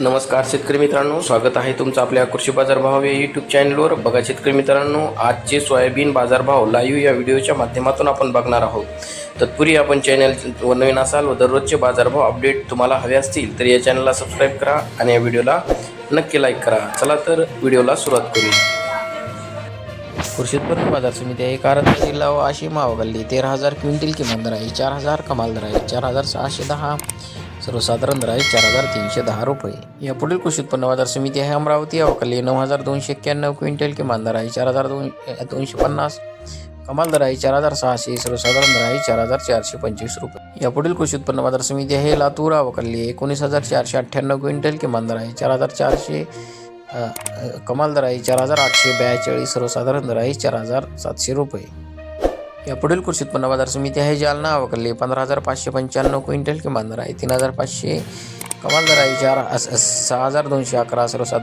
नमस्कार शेतकरी मित्रांनो स्वागत आहे तुमचं आपल्या कृषी बाजारभाव या यूट्यूब चॅनलवर बघा शेतकरी मित्रांनो आजचे सोयाबीन बाजारभाव लाईव्ह या व्हिडिओच्या माध्यमातून आपण बघणार आहोत. तत्पूर्वी आपण चॅनल व नवीन असाल व दररोजचे बाजारभाव अपडेट तुम्हाला हवे असतील तर या चॅनलला सबस्क्राईब करा आणि या व्हिडिओला नक्की लाईक करा. चला तर व्हिडिओला सुरुवात करूया कृषी उत्पन्न बाजार समिती आहे. कारण जिल्हा व अशी मावगल्ली तेरा हजार क्विंटल किमान दर आहे. चार हजार कमाल दर आहे. चार हजार सहाशे दहा सर्वसाधारण दर आहे चार हजार तीनशे दहा रुपये. या पुढील कृषी उत्पन्न बाजार समिती आहे अमरावती. अवकली नऊ हजार दोनशे एक्क्याण्णव क्विंटल किमान दर आहे चार हजार दोन दोनशे पन्नास. कमाल दर आहे चार हजार सहाशे. सर्वसाधारण दर आहे चार हजार चारशे पंचवीस रुपये. या पुढील कृषी उत्पन्न बाजार समिती आहे लातूर. अवकली एकोणीस हजार चारशे अठ्ठ्याण्णव क्विंटल किमान दर आहे चार हजार चारशे कमाल दर आहे चार हजार आठशे ब्याचाळीस. सर्वसाधारण दर आहे चार हजार सातशे रुपये. या पुढील कृषी उत्पन्न बाजार समिती आहे जालना अवकली पंधरा हजार पाचशे पंच्याण्णव क्विंटल किमान दर आहे तीन हजार पाचशे कमाल दर आहे चार सहा हजार दोनशे अकरा सर्वसाधारण